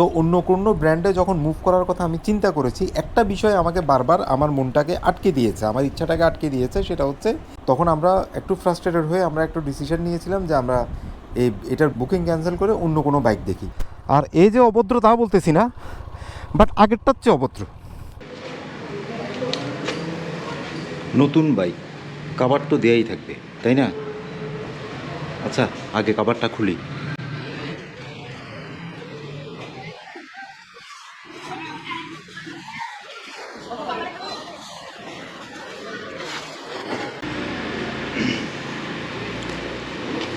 So অন্য কোনো ব্র্যান্ডে যখন মুভ করার কথা আমি চিন্তা করেছি, একটা বিষয় আমাকে বারবার আমার মনটাকে আটকে দিয়েছে, আমার ইচ্ছাটাকে আটকে দিয়েছে, সেটা হচ্ছে তখন আমরা একটু ফ্রাস্ট্রেটেড হয়ে আমরা একটু ডিসিশন নিয়েছিলাম যে আমরা এই, এটার বুকিং ক্যান্সেল করে অন্য কোনো বাইক দেখি। আর এই যে অভদ্র তা বলতেছি না বাট আগেরটার চেয়ে অভদ্র। নতুন বাইক কাভার তো দেয়াই থাকবে, তাই না? আচ্ছা আগে কাভারটা খুলি।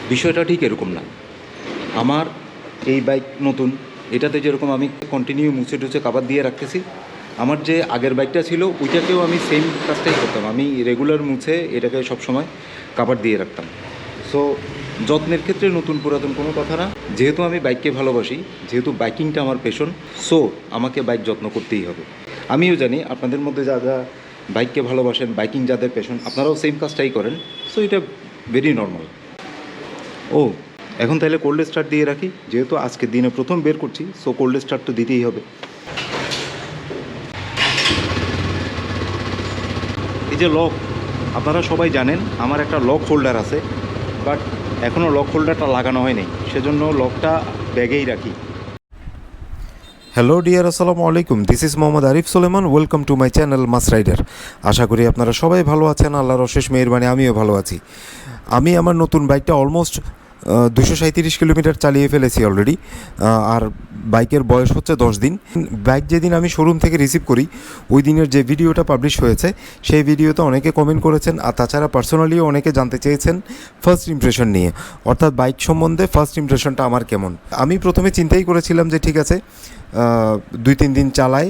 বিষয়টা ঠিক এরকম না। আমার এই বাইক নতুন, এটাতে যেরকম আমি কন্টিনিউ মুছে টুছে কাবার দিয়ে রাখতেছি, আমার যে আগের বাইকটা ছিল, ওইটাকেও আমি সেম কাজটাই করতাম। আমি রেগুলার মুছে এটাকে সবসময় কাবার দিয়ে রাখতাম। সো যত্নের ক্ষেত্রে নতুন পুরাতন কোনো কথা না। যেহেতু আমি বাইককে ভালোবাসি, যেহেতু বাইকিংটা আমার পেশন সো আমাকে বাইক যত্ন করতেই হবে। আমিও জানি আপনাদের মধ্যে যা যা বাইককে ভালোবাসেন, বাইকিং যাদের পেশন আপনারাও সেম কাজটাই করেন। সো এটা ভেরি নর্মাল ও, এখন তাহলে কোল্ড স্টার্ট দিয়ে রাখি। যেহেতু আজকে দিনে প্রথম বের করছি সো কোল্ড স্টার্ট তো দিতেই হবে। এই যে লক আপনারা সবাই জানেন, আমার একটা লক হোল্ডার আছে বাট এখনও লক হোল্ডারটা লাগানো হয়নি, সেজন্য লকটা ব্যাগেই রাখি। হ্যালো ডিয়ার আসসালামু আলাইকুম। This is Mohammad Arif Suleman welcome to my channel Mass Rider আশা করি আপনারা সবাই ভালো আছেন, আল্লাহর অশেষ মেহরবানি, আমিও ভালো আছি। আমি আমার নতুন বাইকটা অলমোস্ট দুশো সাঁত্রিশ কিলোমিটার চালিয়ে ফেলেছি অলরেডি আর বাইকের বয়স হচ্ছে দশ দিন। বাইক যেদিন আমি শোরুম থেকে রিসিভ করি, ওই দিনের যে ভিডিওটা পাবলিশ হয়েছে, সেই ভিডিওতে অনেকে কমেন্ট করেছেন, আর তাছাড়া পার্সোনালিও অনেকে জানতে চেয়েছেন ফার্স্ট ইমপ্রেশন নিয়ে। অর্থাৎ বাইক সম্বন্ধে ফার্স্ট ইমপ্রেশনটা আমার কেমন? আমি প্রথমে চিন্তাই করেছিলাম যে, ঠিক আছে দুই তিন দিন চালাই,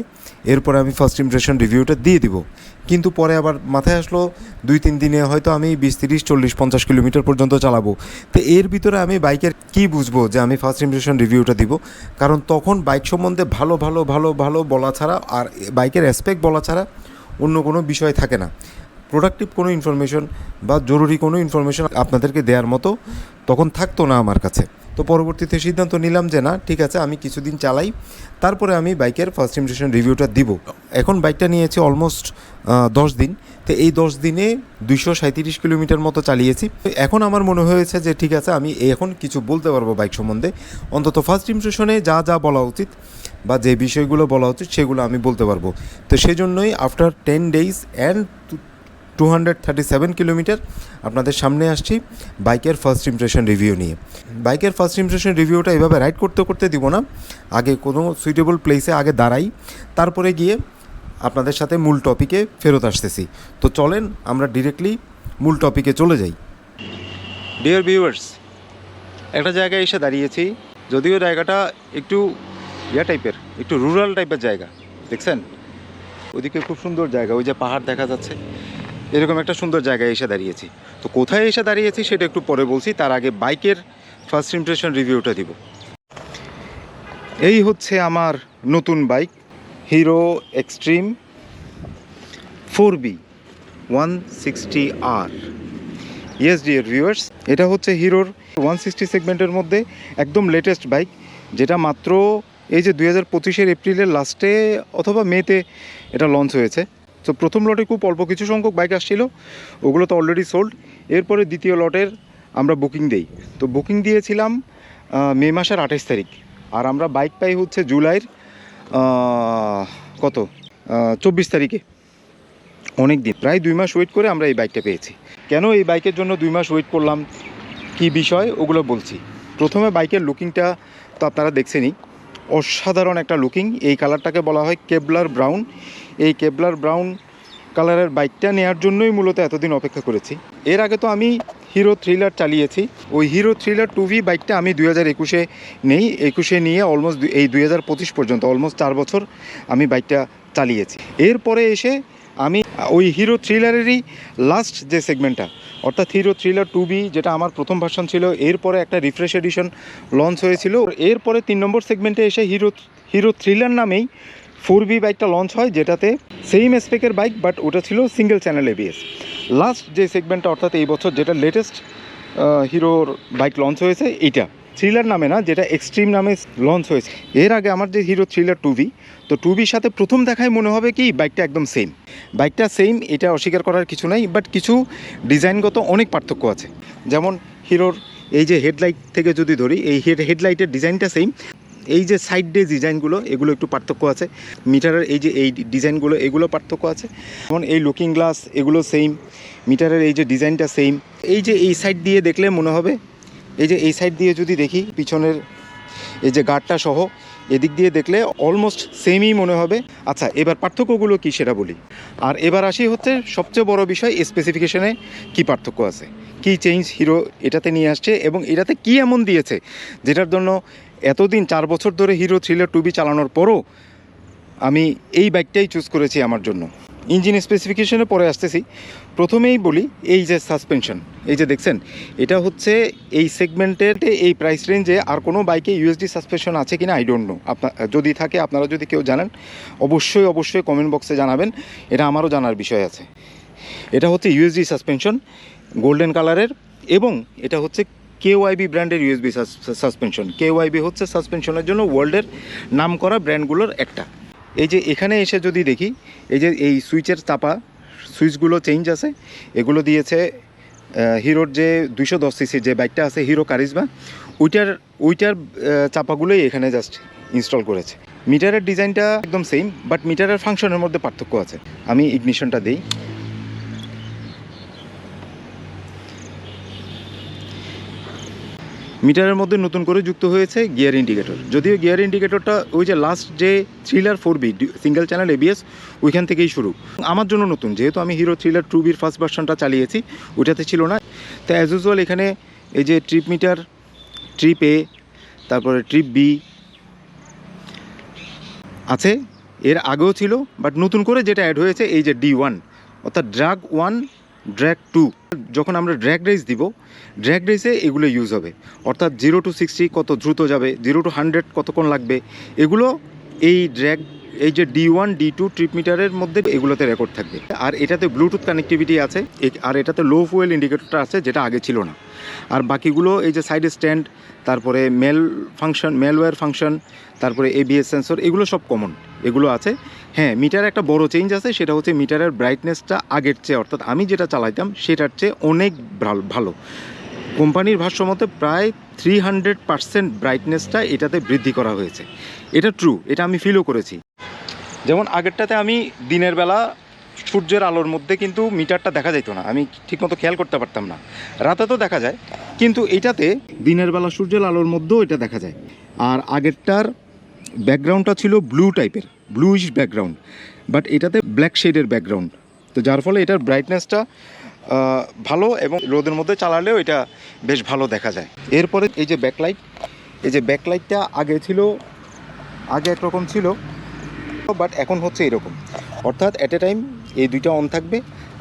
এরপরে আমি ফার্স্ট ইমপ্রেশন রিভিউটা দিয়ে দিব। কিন্তু পরে আবার মাথায় আসলো, দুই তিন দিনে হয়তো আমি বিশ, তিরিশ, চল্লিশ, পঞ্চাশ কিলোমিটার পর্যন্ত চালাবো। তো এর ভিতরে আমি বাইকের কি বুঝব যে আমি ফার্স্ট ইমপ্রেশন রিভিউটা দিব? কারণ তখন বাইক সম্বন্ধে ভালো ভালো ভালো ভালো বলা ছাড়া আর বাইকের অ্যাসপেক্ট বলা ছাড়া অন্য কোনো বিষয় থাকে না। প্রোডাক্টিভ কোনো ইনফরমেশন বা জরুরি কোনো ইনফরমেশন আপনাদেরকে দেওয়ার মতো তখন থাকতো না আমার কাছে। তো পরবর্তীতে সিদ্ধান্ত নিলাম যে না, ঠিক আছে, আমি কিছুদিন চালাই, তারপরে আমি বাইকের ফার্স্ট ইমপ্রেশন রিভিউটা দিব। এখন বাইকটা নিয়েছি অলমোস্ট দশ দিন। তো এই দশ দিনে দুইশো সাঁত্রিশ কিলোমিটার মতো চালিয়েছি। এখন আমার মনে হয়েছে যে, ঠিক আছে, আমি এখন কিছু বলতে পারব বাইক সম্বন্ধে। অন্তত ফার্স্ট ইমপ্রেশনে যা যা বলা উচিত বা যে বিষয়গুলো বলা উচিত, সেগুলো আমি বলতে পারব। তো সেই জন্যই after ten days and two hundred thirty seven kilometre আপনাদের সামনে আসছি বাইকের ফার্স্ট ইমপ্রেশন রিভিউ নিয়ে। বাইকের ফার্স্ট ইমপ্রেশন রিভিউটা এভাবে রাইড করতে করতে দিব না। আগে কোনো সুইটেবল প্লেসে আগে দাঁড়াই, তারপরে গিয়ে আপনাদের সাথে মূল টপিকে ফেরত আসতেছি। তো চলেন আমরা ডিরেক্টলি মূল টপিকে চলে যাই। ডিয়ার ভিউয়ার্স একটা জায়গায় এসে দাঁড়িয়েছি, যদিও জায়গাটা একটু ইয়া টাইপের একটু রুরাল টাইপের জায়গা, দেখছেন? ওইদিকে খুব সুন্দর জায়গা, ওই যে পাহাড় দেখা যাচ্ছে। এরকম একটা সুন্দর জায়গায় এসে দাঁড়িয়েছি। তো কোথায় এসে দাঁড়িয়েছি সেটা একটু পরে বলছি, তার আগে বাইকের ফার্স্ট ইমপ্রেশন রিভিউটা দিব। এই হচ্ছে আমার নতুন bike Hero Xtreme four V one sixty আর ইয়েস ডিয়ার ভিউয়ার্স এটা হচ্ছে হিরোর ওয়ান সিক্সটি সেগমেন্টের মধ্যে একদম লেটেস্ট বাইক যেটা মাত্র এই যে দুই হাজার পঁচিশের এপ্রিলের লাস্টে অথবা মেতে এটা লঞ্চ হয়েছে। তো প্রথম লটে খুব অল্প কিছু সংখ্যক বাইক আসছিল, ওগুলো তো অলরেডি সোল্ড এরপরে দ্বিতীয় লটের আমরা বুকিং দেই। তো বুকিং দিয়েছিলাম মে মাসের আঠাশ তারিখ। আর আমরা বাইক পাই হচ্ছে জুলাইয়ের কত? চব্বিশ তারিখে। অনেক দিন। প্রায় দুই মাস ওয়েট করে আমরা এই বাইকটা পেয়েছি। কেন এই বাইকের জন্য দুই মাস ওয়েট করলাম? কি বিষয়? ওগুলো বলছি। প্রথমে বাইকের লুকিংটা তো আপনারা দেখছেনই। অসাধারণ একটা লুকিং এই কালারটাকে বলা হয় কেবলার ব্রাউন এই কেবলার ব্রাউন কালারের বাইকটা নেওয়ার জন্যই মূলত এতদিন অপেক্ষা করেছি। এর আগে তো আমি হিরো থ্রিলার চালিয়েছি। ওই হিরো থ্রিলার টু ভি বাইকটা আমি দুই হাজার একুশে নেই। একুশে নিয়ে অলমোস্ট এই দুই হাজার পঁচিশ পর্যন্ত অলমোস্ট চার বছর আমি বাইকটা চালিয়েছি। এরপরে এসে আমি, ওই হিরো থ্রিলারেরই লাস্ট যে সেগমেন্টটা অর্থাৎ হিরো থ্রিলার টু বি যেটা আমার প্রথম ভার্সন ছিল, এরপরে একটা রিফ্রেশ এডিশন লঞ্চ হয়েছিল। এরপরে তিন নম্বর সেগমেন্টে এসে হিরো হিরো থ্রিলার নামেই ফোর বি বাইকটা লঞ্চ হয়, যেটাতে সেম স্পেকের বাইক বাট ওটা ছিল সিঙ্গেল চ্যানেল এবিএস লাস্ট যে সেগমেন্টটা অর্থাৎ এই বছর যেটা লেটেস্ট হিরোর বাইক লঞ্চ হয়েছে, এইটা। থ্রিলার নামে না, যেটা এক্সট্রিম নামে লঞ্চ হয়েছে। এর আগে আমার যে হিরো থ্রিলার টু ভি তো টু বির সাথে প্রথম দেখায় মনে হবে কি বাইকটা একদম সেম বাইকটা সেম এটা অস্বীকার করার কিছু নাই বাট কিছু ডিজাইনগত অনেক পার্থক্য আছে। যেমন হিরোর এই যে হেডলাইট থেকে যদি ধরি, এই হেড হেডলাইটের ডিজাইনটা সেম এই যে সাইড ডে ডিজাইনগুলো এগুলো একটু পার্থক্য আছে। মিটারের এই যে এই ডিজাইনগুলো এগুলো পার্থক্য আছে। যেমন এই লুকিং গ্লাস এগুলো সেম মিটারের এই যে ডিজাইনটা সেম এই যে এই সাইড দিয়ে দেখলে মনে হবে এই যে এই সাইড দিয়ে যদি দেখি, পিছনের এই যে গার্ডটা সহ, এদিক দিয়ে দেখলে অলমোস্ট সেমই মনে হবে। আচ্ছা এবার পার্থক্যগুলো কী সেটা বলি। আর এবার আসি হচ্ছে সবচেয়ে বড় বিষয় স্পেসিফিকেশনে কী পার্থক্য আছে। কী চেঞ্জ হিরো এটাতে নিয়ে আসছে এবং এটাতে কী এমন দিয়েছে, যেটার জন্য এতদিন চার বছর ধরে হিরো থ্রিলার টুবি চালানোর পরও আমি এই বাইকটাই চুজ করেছি আমার জন্য। ইঞ্জিন স্পেসিফিকেশনে পরে আসতেছি। প্রথমেই বলি এই যে সাসপেনশন এই যে দেখছেন, এটা হচ্ছে এই সেগমেন্টের এই প্রাইস রেঞ্জে আর কোনো বাইকে ইউএসডি সাসপেনশন আছে কিনা আই ডোন্ট নো আপনার যদি থাকে, আপনারা যদি কেউ জানেন, অবশ্যই অবশ্যই কমেন্ট বক্সে জানাবেন। এটা আমারও জানার বিষয় আছে। এটা হচ্ছে ইউএসডি সাসপেনশন গোল্ডেন কালারের এবং এটা হচ্ছে কেওআইবি ব্র্যান্ডের ইউএসবি সাসপেনশন কেওআইবি হচ্ছে সাসপেনশনের জন্য ওয়ার্ল্ডের নাম করা ব্র্যান্ডগুলোর একটা। এই যে এখানে এসে যদি দেখি, এই যে এই সুইচের চাপা, সুইচগুলো চেঞ্জ আছে, এগুলো দিয়েছে হিরোর যে দুইশো দশ সিসি যে বাইকটা আছে, হিরো কারিজমা, ওইটার ওইটার চাপাগুলোই এখানে জাস্ট ইনস্টল করেছে। মিটারের ডিজাইনটা একদম সেম বাট মিটারের ফাংশনের মধ্যে পার্থক্য আছে। আমি ইগনিশনটা দিই। মিটারের মধ্যে নতুন করে যুক্ত হয়েছে গিয়ার ইন্ডিকেটর। যদিও গিয়ার ইন্ডিকেটরটা ওই যে লাস্ট যে Thriller four V single channel ABS ওইখান থেকেই শুরু। আমার জন্য নতুন, যেহেতু আমি হিরো থ্রিলার টু বির ফার্স্ট ভার্সনটা চালিয়েছি, ওইটাতে ছিল না। তো অ্যাজ ইউজুয়াল এখানে এই যে ট্রিপ মিটার ট্রিপ এ তারপরে ট্রিপ বি আছে। এর আগেও ছিল বাট নতুন করে যেটা অ্যাড হয়েছে, এই যে ডি ওয়ান অর্থাৎ ড্রাগ ওয়ান ড্র্যাগ টু যখন আমরা ড্র্যাগ রেস দিব ড্র্যাগ রেসে এগুলো ইউজ হবে। অর্থাৎ জিরো টু সিক্সটি কত দ্রুত যাবে জিরো টু হান্ড্রেড কতক্ষণ লাগবে, এগুলো এই ড্র্যাগ এই যে D one D two trip মিটারের মধ্যে এগুলোতে রেকর্ড থাকবে। আর এটাতে ব্লুটুথ কানেক্টিভিটি আছে আর এটাতে লো ফুয়েল ইন্ডিকেটরটা আছে, যেটা আগে ছিল না। আর বাকিগুলো এই যে সাইড স্ট্যান্ড তারপরে মেল ফাংশন মেলওয়্যার ফাংশন তারপরে এবিএস সেন্সর এগুলো সব কমন এগুলো আছে। হ্যাঁ মিটারে একটা বড় চেঞ্জ আছে, সেটা হচ্ছে মিটারের ব্রাইটনেসটা আগের চেয়ে, অর্থাৎ আমি যেটা চালাইতাম, সেটার চেয়ে অনেক ভালো কোম্পানির ভাষ্য মতে প্রায় থ্রি হান্ড্রেড পার্সেন্ট ব্রাইটনেসটা এটাতে বৃদ্ধি করা হয়েছে। এটা ট্রু এটা আমি ফিলও করেছি। যেমন আগেরটাতে আমি দিনের বেলা সূর্যের আলোর মধ্যে কিন্তু মিটারটা দেখা যেত না, আমি ঠিকমতো খেয়াল করতে পারতাম না। রাতে তো দেখা যায়, কিন্তু এটাতে দিনের বেলা সূর্যের আলোর মধ্যেও এটা দেখা যায়। আর আগেরটার ব্যাকগ্রাউন্ডটা ছিল ব্লু টাইপের ব্লুইশ ব্যাকগ্রাউন্ড বাট এটাতে ব্ল্যাক শেডের ব্যাকগ্রাউন্ড তো যার ফলে এটার ব্রাইটনেসটা ভালো এবং রোদের মধ্যে চালালেও এটা বেশ ভালো দেখা যায়। এরপরে এই যে ব্যাকলাইট এই যে ব্যাকলাইটটা আগে ছিল, আগে একরকম ছিল বাট এখন হচ্ছে এরকম। অর্থাৎ অ্যাট এ টাইম এই দুইটা অন থাকবে,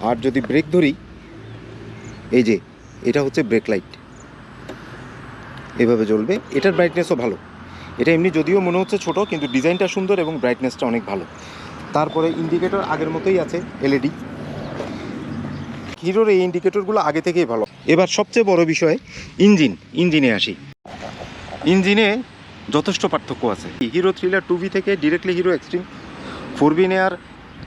আর যদি ব্রেক ধরি, এই যে, এটা হচ্ছে ব্রেক লাইট এভাবে জ্বলবে, এটার ব্রাইটনেসও ভালো। এটা এমনি যদিও মনে হচ্ছে ছোট, কিন্তু ডিজাইনটা সুন্দর এবং ব্রাইটনেসটা অনেক ভালো। তারপরে ইন্ডিকেটর আগের মতোই আছে এলইডি হিরোর এই ইন্ডিকেটরগুলো আগে থেকেই ভালো। এবার সবচেয়ে বড় বিষয় ইঞ্জিন ইঞ্জিনে আসি। ইঞ্জিনে যথেষ্ট পার্থক্য আছে। হিরো থ্রিলার টু থেকে directly Hero Xtreme four V নেওয়ার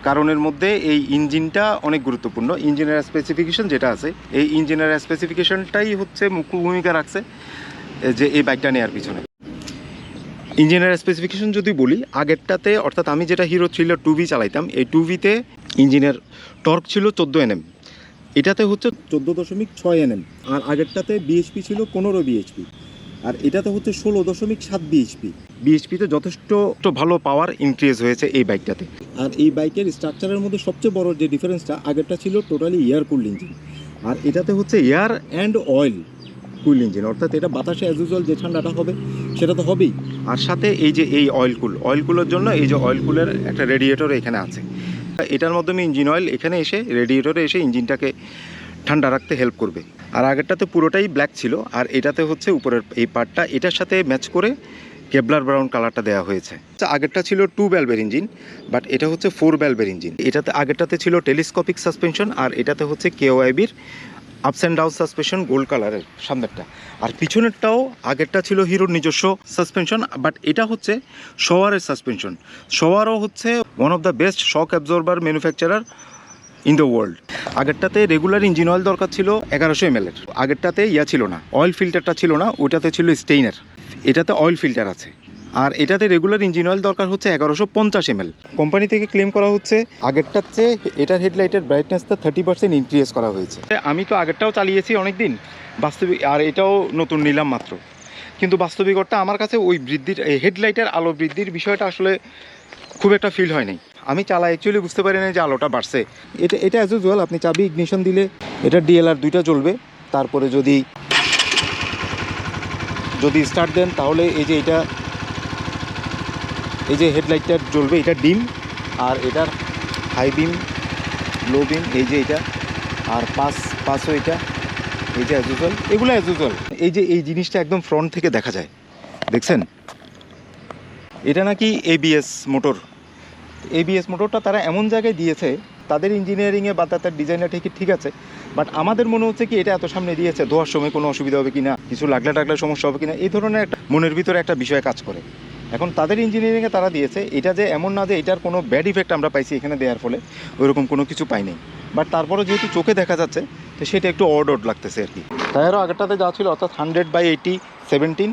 কারণের মধ্যে এই ইঞ্জিনটা অনেক গুরুত্বপূর্ণ। ইঞ্জিনের স্পেসিফিকেশন যেটা আছে, এই ইঞ্জিনের স্পেসিফিকেশনটাই হচ্ছে মুখ্য ভূমিকা রাখছে, যে এই বাইকটা নেওয়ার পিছনে। ইঞ্জিনের স্পেসিফিকেশন যদি বলি, আগেরটাতে অর্থাৎ আমি যেটা হিরো থ্রিলার টু চালাইতাম, এই টু ভিতে ইঞ্জিনের টর্ক ছিল চোদ্দ এনএম এটাতে হচ্ছে চোদ্দ দশমিক ছয় এনএম আর আগেরটাতে বিএইচপি ছিল পনেরো বিএইচপি আর এটাতে হচ্ছে ষোলো দশমিক সাত বিএইচপি বিএইচপিতে যথেষ্ট ভালো পাওয়ার ইনক্রিজ হয়েছে এই বাইকটাতে আর এই বাইকের স্ট্রাকচারের মধ্যে সবচেয়ে বড় যে ডিফারেন্সটা আগেরটা ছিল টোটালি এয়ার কুল্ড ইঞ্জিন আর এটাতে হচ্ছে air and oil cool engine অর্থাৎ এটা বাতাসে অ্যাজ ইউজুয়াল যে ঠান্ডাটা হবে সেটা তো হবেই। আর সাথে এই যে এই অয়েল কুল অয়েল কুলের জন্য এই যে অয়েল কুলের একটা রেডিয়েটর এখানে আছে। এটার মাধ্যমে ইঞ্জিন অয়েল এখানে এসে রেডিয়েটরে এসে ইঞ্জিনটাকে ঠান্ডা রাখতে হেল্প করবে। আর আগেরটাতে পুরোটাই ব্ল্যাক ছিল আর এটাতে হচ্ছে উপরের এই পার্টটা এটার সাথে ম্যাচ করে কেবলার ব্রাউন কালারটা দেওয়া হয়েছে। আচ্ছা, আগেরটা ছিল টু ভ্যালভের ইঞ্জিন বাট এটা হচ্ছে ফোর ভ্যালভের ইঞ্জিন এটাতে আগেরটাতে ছিল টেলিস্কোপিক সাসপেনশন আর এটাতে হচ্ছে কেওআইবির ups and down suspension gold কালারের সামনেরটা। আর পিছনেরটাও আগেরটা ছিল হিরোর নিজস্ব সাসপেনশন বাট এটা হচ্ছে শোয়ারের সাসপেনশন শোয়ারও হচ্ছে one of the best shock absorber manufacturer in the world আগেরটাতে regular engine oil দরকার ছিল এগারোশো এম এর। আগেরটাতে ইয়া ছিল না অয়েল ফিল্টারটা ছিল না, ওটাতে ছিল স্টেইনের এটাতে অয়েল ফিল্টার আছে। আর এটাতে রেগুলার ইঞ্জিন অয়েল দরকার হচ্ছে এগারোশো পঞ্চাশ এম কোম্পানি থেকে ক্লেম করা হচ্ছে আগেরটার চেয়ে এটার হেডলাইটের ব্রাইটনেসটা থার্টি পার্সেন্ট ইনক্রিজ করা হয়েছে। আমি তো আগেরটাও চালিয়েছি অনেক দিন বাস্তবিক আর এটাও নতুন নিলাম মাত্র। কিন্তু বাস্তবিকতা আমার কাছে ওই বৃদ্ধির হেডলাইটের আলো বৃদ্ধির বিষয়টা আসলে খুব একটা ফিল হয় নাই। আমি চালা অ্যাকচুয়ালি বুঝতে পারি না যে আলোটা বাড়ছে। এটা এটা অ্যাজ ইউজুয়াল আপনি চাবি ইগনিশন দিলে এটা ডিএলআর দুইটা জ্বলবে। তারপরে যদি যদি স্টার্ট দেন তাহলে এই যে এটা এই যে হেডলাইটটা জ্বলবে, এটা ডিম, আর এটার হাই বিম লো বিম এই যে এটা, আর পাস পাসও এটা, এই যে অ্যাজ ইউজুয়াল এগুলো অ্যাজ ইউজুয়াল এই যে এই জিনিসটা একদম ফ্রন্ট থেকে দেখা যায়, দেখছেন? এটা নাকি এবিএস মোটর এবিএস মোটরটা তারা এমন জায়গায় দিয়েছে, তাদের ইঞ্জিনিয়ারিংয়ে বা তাদের ডিজাইনটা ঠিক ঠিক আছে বাট আমাদের মনে হচ্ছে কি এটা এত সামনে দিয়েছে, ধোয়ার সময় কোনো অসুবিধা হবে কিনা, কিছু লাগলে টাগলে সমস্যা হবে কিনা, এই ধরনের একটা মনের ভিতরে একটা বিষয় কাজ করে। এখন তাদের ইঞ্জিনিয়ারিংয়ে তারা দিয়েছে। এটা যে এমন না যে এটার কোনো ব্যাড ইফেক্ট আমরা পাইছি এখানে দেওয়ার ফলে, ওইরকম কোনো কিছু পাই নাই বাট তারপরে যেহেতু চোখে দেখা যাচ্ছে, তো সেটা একটু অড অড লাগতেছে আর কি। টায়ারও আগেরটাতে যা ছিল, অর্থাৎ হান্ড্রেড বাই এইটি সেভেন্টিন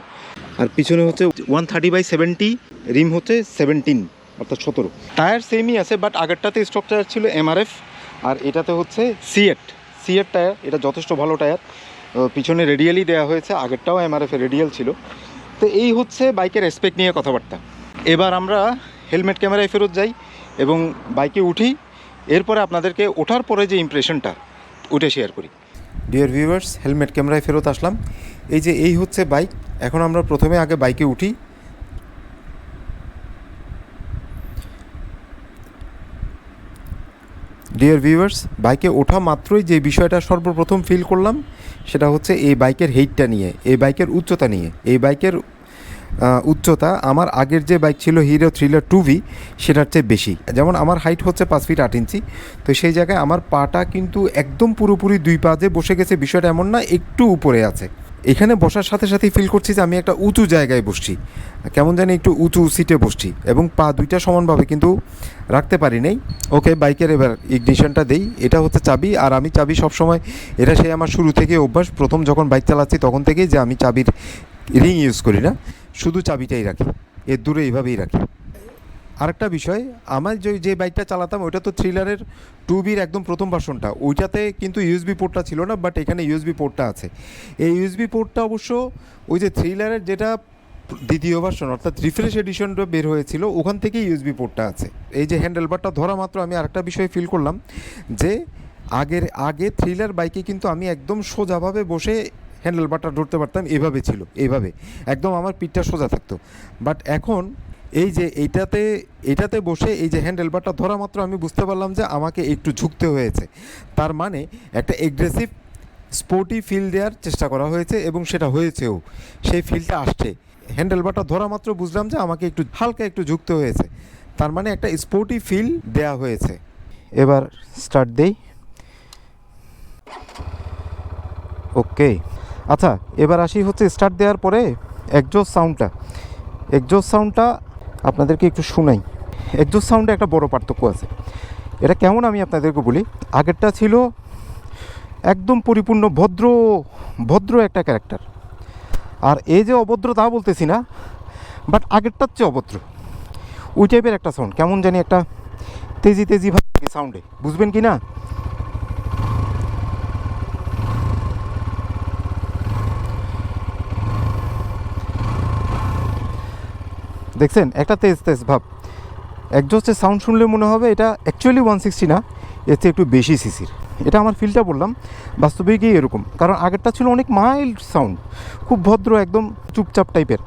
আর পিছনে হচ্ছে one thirty by seventy rim হচ্ছে সেভেন্টিন অর্থাৎ সতেরো। টায়ার সেমই আছে বাট আগেরটাতে স্টক টায়ার ছিল এমআরএফ আর এটাতে হচ্ছে সিএট সিএট টায়ার এটা যথেষ্ট ভালো টায়ার পিছনে রেডিয়ালই দেওয়া হয়েছে, আগেরটাও এমআরএফ রেডিয়াল ছিল। তো এই হচ্ছে বাইকের রেসপেক্ট নিয়ে কথাবার্তা। এবার আমরা হেলমেট ক্যামেরায় ফেরত যাই এবং বাইকে উঠি। এরপরে আপনাদেরকে ওঠার পরে যে ইমপ্রেশনটা ওটা শেয়ার করি। ডিয়ার ভিউয়ার্স হেলমেট ক্যামেরায় ফেরত আসলাম। এই যে এই হচ্ছে বাইক এখন আমরা প্রথমে আগে বাইকে উঠি। ডিয়ার ভিউয়ার্স বাইকে ওঠা মাত্রই যে বিষয়টা সর্বপ্রথম ফিল করলাম, সেটা হচ্ছে এই বাইকের হেইটটা নিয়ে, এই বাইকের উচ্চতা নিয়ে, এই বাইকের উচ্চতা আমার আগের যে বাইক ছিল হিরো থ্রিলার টু ভি সেটার চেয়ে বেশি। যেমন আমার হাইট হচ্ছে পাঁচ ফিট আট ইঞ্চি। তো সেই জায়গায় আমার পাটা কিন্তু একদম পুরোপুরি দুই পা যে বসে গেছে, বিষয়টা এমন না, একটু উপরে আছে। এখানে বসার সাথে সাথেই ফিল করছি যে আমি একটা উঁচু জায়গায় বসছি। কেমন জানি একটু উঁচু সিটে বসছি এবং পা দুইটা সমানভাবে কিন্তু রাখতে পারি নাই। ওকে বাইকের এবার ইগনিশনটা দেই। এটা হচ্ছে চাবি, আর আমি চাবি সবসময়, এটা সেই আমার শুরু থেকে অভ্যাস। প্রথম যখন বাইক চালাচ্ছি, তখন থেকেই যে আমি চাবির রিং ইউজ করি না। শুধু চাবিটাই রাখি, এর দূরে এইভাবেই রাখি। আরেকটা বিষয়, আমার যে যে বাইকটা চালাতাম, ওইটা তো থ্রিলারের টু বির একদম প্রথম ভার্সনটা ওইটাতে কিন্তু ইউএসবি পোর্টটা ছিল না বাট এখানে ইউএসবি পোর্টটা আছে। এই ইউএসবি পোর্টটা অবশ্য ওই যে থ্রিলারের যেটা দ্বিতীয় ভার্সন অর্থাৎ রিফ্রেশ এডিশনটা বের হয়েছিল, ওখান থেকেই ইউএসবি পোর্টটা আছে। এই যে হ্যান্ডেলবারটা ধরা মাত্র আমি আরেকটা বিষয় ফিল করলাম, যে আগের, আগে থ্রিলার বাইকে কিন্তু আমি একদম সোজাভাবে বসে হ্যান্ডেলবারটা ধরতে পারতাম, এভাবে ছিল এইভাবে একদম আমার পিঠটা সোজা থাকতো। বাট এখন এই যে এইটাতে এটাতে বসে এই যে হ্যান্ডেল হ্যান্ডেলবারটা ধরা মাত্র আমি বুঝতে পারলাম যে আমাকে একটু ঝুঁকতে হয়েছে। তার মানে একটা এগ্রেসিভ স্পোর্টি ফিল দেওয়ার চেষ্টা করা হয়েছে এবং সেটা হয়েছেও। সেই ফিলটা আসছে। হ্যান্ডেলবারটা ধরা মাত্র বুঝলাম যে আমাকে একটু হালকা একটু ঝুঁকতে হয়েছে। তার মানে একটা স্পোর্টি ফিল দেয়া হয়েছে। এবার স্টার্ট দেই। ওকে আচ্ছা এবার আসি হচ্ছে স্টার্ট দেওয়ার পরে একজোস সাউন্ডটা একজোস সাউন্ডটা আপনাদেরকে একটু শোনাই। একজোস সাউন্ডে একটা বড় পার্থক্য আছে। এটা কেমন আমি আপনাদেরকে বলি? আগেরটা ছিল একদম পরিপূর্ণ ভদ্র ভদ্র একটা ক্যারেক্টার আর এই যে অভদ্র তা বলতেছি না বাট আগেরটার চেয়ে অভদ্র। ওই টাইপের একটা সাউন্ড কেমন জানি একটা তেজি তেজি ভাব সাউন্ডে বুঝবেন কি না? দেখছেন? একটা তেজ তেজ ভাব। একজস্টের সাউন্ড শুনলে মনে হবে, এটা অ্যাকচুয়ালি ওয়ান সিক্সটি না, এর চেয়ে একটু বেশি সিসির এটা আমার ফিলটা বললাম বাস্তবিকই এরকম। কারণ আগেরটা ছিল অনেক মাইল্ড সাউন্ড খুব ভদ্র, একদম চুপচাপ টাইপের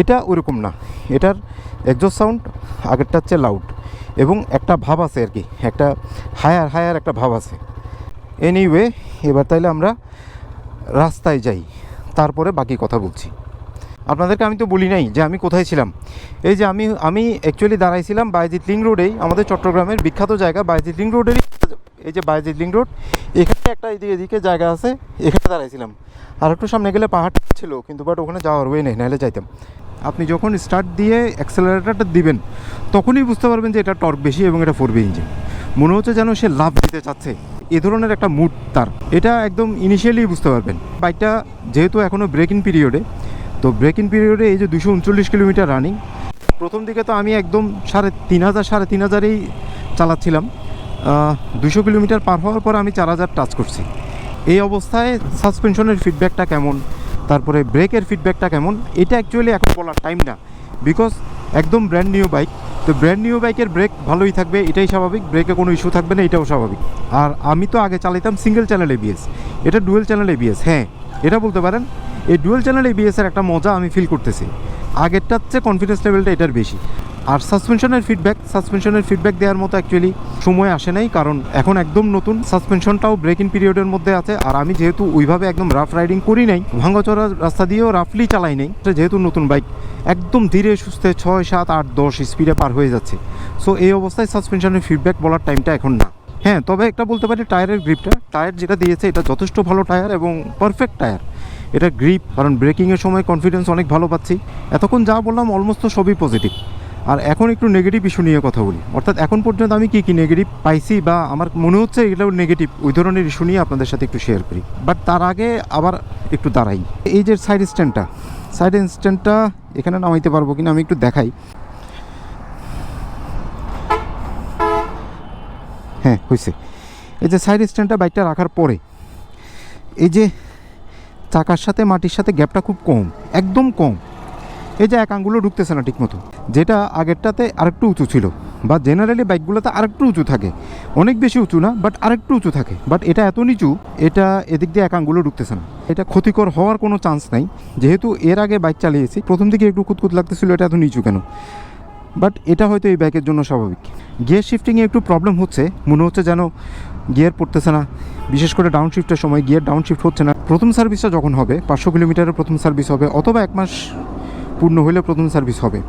এটা ওরকম না। এটার একজস্ট সাউন্ড আগেরটার চেয়ে লাউড এবং একটা ভাব আছে আর কি, একটা হায়ার হায়ার একটা ভাব আছে। এনিওয়ে এবার তাইলে আমরা রাস্তায় যাই। তারপরে বাকি কথা বলছি। আপনাদেরকে আমি তো বলি নাই যে আমি কোথায় ছিলাম। এই যে আমি আমি অ্যাকচুয়ালি দাঁড়াইছিলাম বাইজিৎ লিং রোডেই আমাদের চট্টগ্রামের বিখ্যাত জায়গা, বাইজিৎ লিং রোডেরই এই যে বাইজিৎ লিঙ্ক রোড এখানে একটা এদিকে এদিকে জায়গা আছে, এখানে দাঁড়াইছিলাম। আর একটু সামনে গেলে পাহাড় ছিল, কিন্তু বাট ওখানে যাওয়ার ওয়ে নেই, নাহলে যাইতাম। আপনি যখন স্টার্ট দিয়ে অ্যাক্সেলারেটারটা দিবেন, তখনই বুঝতে পারবেন যে এটা টর্ক বেশি এবং এটা ফোরবে ইঞ্জিন মনে হচ্ছে যেন সে লাভ দিতে চাচ্ছে। এ ধরনের একটা মুড তার। এটা একদম ইনিশিয়ালি বুঝতে পারবেন। বাইকটা যেহেতু এখনও ব্রেক পিরিয়ডে তো ব্রেক ইন পিরিয়ডে এই যে দুশো উনচল্লিশ কিলোমিটার রানিং প্রথম দিকে তো আমি একদম সাড়ে তিন হাজার, সাড়ে তিন হাজারেই চালাচ্ছিলাম। দুশো কিলোমিটার পার হওয়ার পর আমি চার হাজার টাচ করছি। এই অবস্থায় সাসপেনশনের ফিডব্যাকটা কেমন? তারপরে ব্রেকের ফিডব্যাকটা কেমন? এটা অ্যাকচুয়ালি এখন বলার টাইম না। বিকজ একদম ব্র্যান্ড নিউ বাইক তো ব্র্যান্ড নিউ বাইকের ব্রেক ভালোই থাকবে, এটাই স্বাভাবিক। ব্রেকে কোনো ইস্যু থাকবে না, এটাও স্বাভাবিক। আর আমি তো আগে চালাইতাম সিঙ্গেল চ্যানেল এবিএস এটা ডুয়েল চ্যানেল এবিএস হ্যাঁ। এটা বলতে পারেন এই ডুয়েল চ্যানেল এবিএস এর একটা মজা আমি ফিল করতেছি। আগেরটার চেয়ে কনফিডেন্স লেভেলটা এটার বেশি। আর সাসপেনশনের ফিডব্যাক সাসপেনশনের ফিডব্যাক দেওয়ার মতো অ্যাকচুয়ালি সময় আসে নাই, কারণ এখন একদম নতুন। সাসপেনশনটাও ব্রেক ইন পিরিয়ডের মধ্যে আছে, আর আমি যেহেতু ওইভাবে একদম রাফ রাইডিং করি নাই ভাঙ্গাচড়া রাস্তা দিয়েও রাফলি চালাই নাই যেহেতু নতুন বাইক একদম ধীরে সুস্থে ছয়, সাত, আট, দশ স্পিডে পার হয়ে যাচ্ছে। সো এই অবস্থায় সাসপেনশনের ফিডব্যাক বলার টাইমটা এখন না। হ্যাঁ তবে একটা বলতে পারি টায়ারের গ্রিপটা টায়ার যেটা দিয়েছে, এটা যথেষ্ট ভালো টায়ার এবং পারফেক্ট টায়ার এটা গ্রিপ কারণ ব্রেকিংয়ের সময় কনফিডেন্স অনেক ভালো পাচ্ছি। এতক্ষণ যা বললাম অলমোস্ট তো সবই পজিটিভ আর এখন একটু নেগেটিভ ইস্যু নিয়ে কথা বলি। অর্থাৎ এখন পর্যন্ত আমি কী কী নেগেটিভ পাইছি বা আমার মনে হচ্ছে এগুলো নেগেটিভ ওই ধরনের ইস্যু নিয়ে আপনাদের সাথে একটু শেয়ার করি। বাট তার আগে আবার একটু দাঁড়াই। এই যে সাইড স্ট্যান্ডটা সাইড স্ট্যান্ডটা এখানে নামাইতে পারব কিনা আমি একটু দেখাই। হ্যাঁ হয়েছে এই যে সাইড স্ট্যান্ডটা বাইকটা রাখার পরে, এই যে চাকার সাথে মাটির সাথে গ্যাপটা খুব কম, একদম কম। এই যে এক আঙ্গুলো ঢুকতেছে না ঠিকমতো। যেটা আগেরটাতে আরেকটু উঁচু ছিল, বা জেনারেলি বাইকগুলোতে আরেকটু উঁচু থাকে। অনেক বেশি উঁচু না বাট আরেকটু উঁচু থাকে। বাট এটা এত নিচু, এটা এদিক দিয়ে এক আঙ্গুলো ঢুকতেছে না। এটা ক্ষতিকর হওয়ার কোনো চান্স নাই। যেহেতু এর আগে বাইক চালিয়েছি, প্রথম দিকে একটু কুতকুত লাগতেছিল, এটা এত নিচু কেন? বাট এটা হয়তো এই বাইকের জন্য স্বাভাবিক। গিয়ার শিফটিংয়ে একটু প্রবলেম হচ্ছে, মনে হচ্ছে যেন গিয়ার পড়তেছে না। বিশেষ করে ডাউন শিফটের সময় গিয়ার ডাউন শিফট হচ্ছে না। প্রথম সার্ভিসটা যখন হবে, পাঁচশো কিলোমিটারের প্রথম সার্ভিস হবে, অথবা এক মাস পূর্ণ হলে প্রথম সার্ভিস হবে।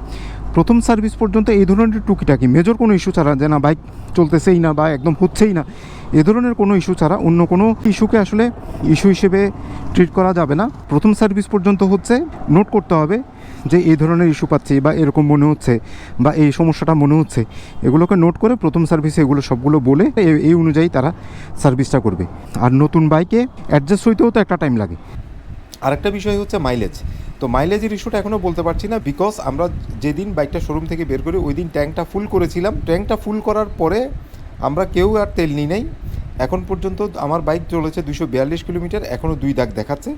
প্রথম সার্ভিস পর্যন্ত এই ধরনের টুকিটাকি মেজর কোনো ইস্যু ছাড়া যে না বাইক চলতেছেই না বা একদম হচ্ছেই না, এ ধরনের কোনো ইস্যু ছাড়া অন্য কোনো ইস্যুকে আসলে ইস্যু হিসেবে ট্রিট করা যাবে না। প্রথম সার্ভিস পর্যন্ত হচ্ছে নোট করতে হবে যে এই ধরনের ইস্যু পাচ্ছি বা এরকম মনে হচ্ছে বা এই সমস্যাটা মনে হচ্ছে, এগুলোকে নোট করে প্রথম সার্ভিসে এগুলো সবগুলো বলে এই অনুযায়ী তারা সার্ভিসটা করবে। আর নতুন বাইকে অ্যাডজাস্ট হইতেও তো একটা টাইম লাগে। আরেকটা বিষয় হচ্ছে মাইলেজ তো মাইলেজের ইস্যুটা এখনও বলতে পারছি না বিকজ আমরা যেদিন বাইকটা শোরুম থেকে বের করি ওই দিন ট্যাঙ্কটা ফুল করেছিলাম। ট্যাঙ্কটা ফুল করার পরে আমরা কেউ আর তেল নিই নাই। এখন পর্যন্ত আমার বাইক চলেছে দুশো বিয়াল্লিশ কিলোমিটার এখনও দুই দাগ দেখাচ্ছে।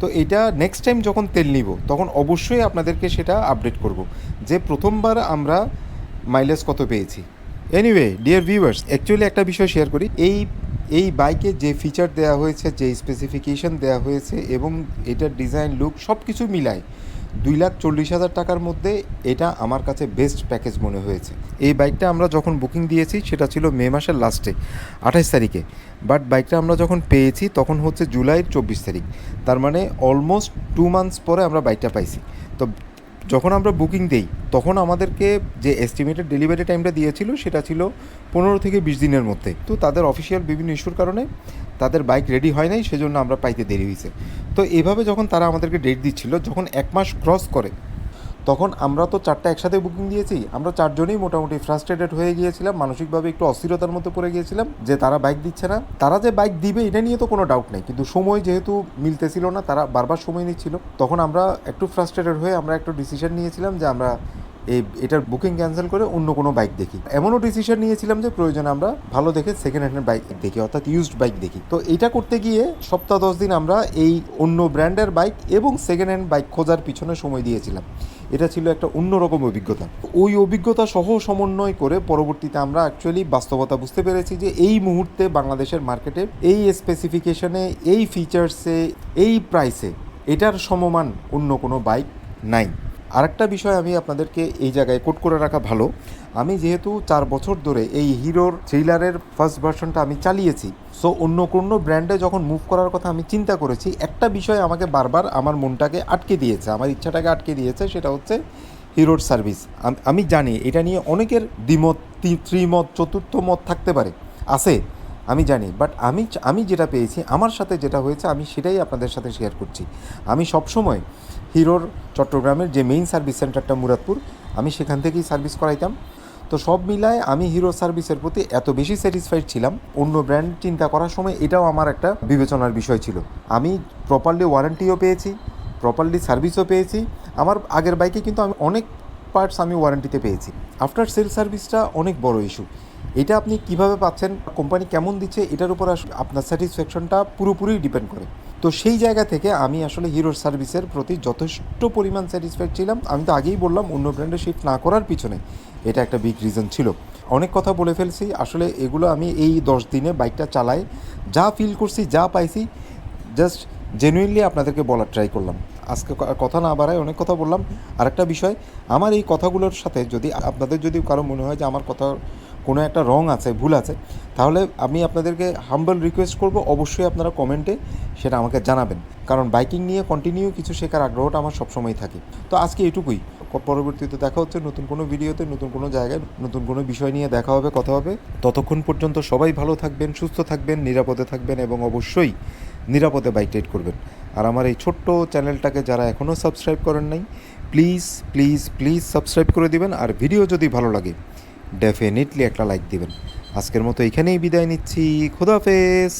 তো এটা নেক্সট টাইম যখন তেল নিব, তখন অবশ্যই আপনাদেরকে সেটা আপডেট করব যে প্রথমবার আমরা মাইলেজ কত পেয়েছি। এনিওয়ে ডিয়ার ভিউয়ার্স অ্যাকচুয়ালি একটা বিষয় শেয়ার করি। এই এই বাইকে যে ফিচার দেওয়া হয়েছে, যে স্পেসিফিকেশন দেওয়া হয়েছে এবং এটার ডিজাইন লুক সব কিছু মিলায় দুই লাখ চল্লিশ হাজার টাকার মধ্যে এটা আমার কাছে বেস্ট প্যাকেজ মনে হয়েছে। এই বাইকটা আমরা যখন বুকিং দিয়েছি, সেটা ছিল মে মাসের লাস্টে আঠাশ তারিখে। বাট বাইকটা আমরা যখন পেয়েছি, তখন হচ্ছে জুলাইয়ের চব্বিশ তারিখ। তার মানে অলমোস্ট টু মান্থস পরে আমরা বাইকটা পাইছি। তো যখন আমরা বুকিং দেই, তখন আমাদেরকে যে এস্টিমেটেড ডেলিভারি টাইমটা দিয়েছিল, সেটা ছিল পনেরো থেকে বিশ দিনের মধ্যে। তো তাদের অফিসিয়াল বিভিন্ন ইস্যুর কারণে তাদের বাইক রেডি হয় নাই, সেজন্য আমরা পাইতে দেরি হয়েছে তো এভাবে যখন তারা আমাদেরকে ডেট দিচ্ছিল, যখন এক মাস ক্রস করে তখন আমরা তো চারটা একসাথে বুকিং দিয়েছি। আমরা চারজনেই মোটামুটি ফ্রাস্ট্রেটেড হয়ে গিয়েছিলাম, মানসিকভাবে একটু অস্থিরতার মধ্যে পড়ে গিয়েছিলাম যে তারা বাইক দিচ্ছে না। তারা যে বাইক দিবে, এটা নিয়ে তো কোনো ডাউট নেই। কিন্তু সময় যেহেতু মিলতেছিল না, তারা বারবার সময় নিচ্ছিল। তখন আমরা একটু ফ্রাস্ট্রেটেড হয়ে আমরা একটু ডিসিশন নিয়েছিলাম যে আমরা এই এটার বুকিং ক্যান্সেল করে অন্য কোনো বাইক দেখি। এমনও ডিসিশন নিয়েছিলাম যে প্রয়োজনে আমরা ভালো দেখে সেকেন্ড হ্যান্ডের বাইক দেখি, অর্থাৎ ইউজড বাইক দেখি। তো এটা করতে গিয়ে সপ্তাহ দশ দিন আমরা এই অন্য ব্র্যান্ডের বাইক এবং সেকেন্ড হ্যান্ড বাইক খোঁজার পিছনে সময় দিয়েছিলাম। এটা ছিল একটা অন্যরকম অভিজ্ঞতা। ওই অভিজ্ঞতা সহ সমন্বয় করে পরবর্তীতে আমরা অ্যাকচুয়ালি বাস্তবতা বুঝতে পেরেছি যে এই মুহূর্তে বাংলাদেশের মার্কেটে এই স্পেসিফিকেশনে এই ফিচার্সে এই প্রাইসে এটার সমমান অন্য কোনো বাইক নাই। আরেকটা বিষয় আমি আপনাদেরকে এই জায়গায় কোট করে রাখা ভালো। আমি যেহেতু চার বছর ধরে এই হিরোর থ্রিলারের ফার্স্ট ভার্সনটা আমি চালিয়েছি সো অন্য কোনো ব্র্যান্ডে যখন মুভ করার কথা আমি চিন্তা করেছি, একটা বিষয় আমাকে বারবার আমার মনটাকে আটকে দিয়েছে, আমার ইচ্ছাটাকে আটকে দিয়েছে, সেটা হচ্ছে হিরোর সার্ভিস আমি জানি এটা নিয়ে অনেকের দ্বিমত ত্রিমত, চতুর্থ মত থাকতে পারে, আছে, আমি জানি বাট আমি আমি যেটা পেয়েছি, আমার সাথে যেটা হয়েছে, আমি সেটাই আপনাদের সাথে শেয়ার করছি। আমি সবসময় হিরোর চট্টগ্রামের যে মেইন সার্ভিস সেন্টারটা মুরাদপুর, আমি সেখান থেকেই সার্ভিস করাইতাম। তো সব মিলায় আমি হিরো সার্ভিসের প্রতি এত বেশি স্যাটিসফাইড ছিলাম, অন্য ব্র্যান্ড চিন্তা করার সময় এটাও আমার একটা বিবেচনার বিষয় ছিল। আমি প্রপারলি ওয়ারেন্টিও পেয়েছি প্রপারলি সার্ভিসও পেয়েছি। আমার আগের বাইকে কিন্তু আমি অনেক পার্টস আমি ওয়ারেন্টিতে পেয়েছি। আফটার সেল সার্ভিসটা অনেক বড় ইস্যু এটা আপনি কীভাবে পাচ্ছেন কোম্পানি কেমন দিচ্ছে, এটার উপর আপনার স্যাটিসফ্যাকশনটা পুরোপুরি ডিপেন্ড করে। তো সেই জায়গা থেকে আমি আসলে হিরোর সার্ভিসের প্রতি যথেষ্ট পরিমাণ স্যাটিসফাইড ছিলাম। আমি তো আগেই বললাম, অন্য ব্র্যান্ডে শিফট না করার পিছনে এটা একটা বিগ রিজন ছিল। অনেক কথা বলে ফেলছি, আসলে এগুলো আমি এই দশ দিনে বাইকটা চালাই, যা ফিল করছি, যা পাইছি জাস্ট জেনুইনলি আপনাদেরকে বলার ট্রাই করলাম। আজকে কথা না বাড়ায় অনেক কথা বললাম। আরেকটা বিষয়, আমার এই কথাগুলোর সাথে যদি আপনাদের যদি কারও মনে হয় যে আমার কথা কোনো একটা রং আছে, ভুল আছে, তাহলে আমি আপনাদেরকে হাম্বল রিকোয়েস্ট করব, অবশ্যই আপনারা কমেন্টে সেটা আমাকে জানাবেন। কারণ বাইকিং নিয়ে কন্টিনিউ কিছু শেখার আগ্রহটা আমার সবসময় থাকে। তো আজকে এটুকুই। পরবর্তীতে দেখা হচ্ছে নতুন কোনো ভিডিওতে নতুন কোনো জায়গায়, নতুন কোনো বিষয় নিয়ে দেখা হবে, কথা হবে। ততক্ষণ পর্যন্ত সবাই ভালো থাকবেন, সুস্থ থাকবেন, নিরাপদে থাকবেন এবং অবশ্যই নিরাপদে বাইক রাইড করবেন। আর আমার এই ছোট্ট চ্যানেলটাকে যারা এখনও সাবস্ক্রাইব করেন নাই প্লিজ প্লিজ প্লিজ সাবস্ক্রাইব করে দিবেন। আর ভিডিও যদি ভালো লাগে ডেফিনেটলি একটা লাইক দিবেন। আজকের মতো এখানেই বিদায় নিচ্ছি। খুদাফেজ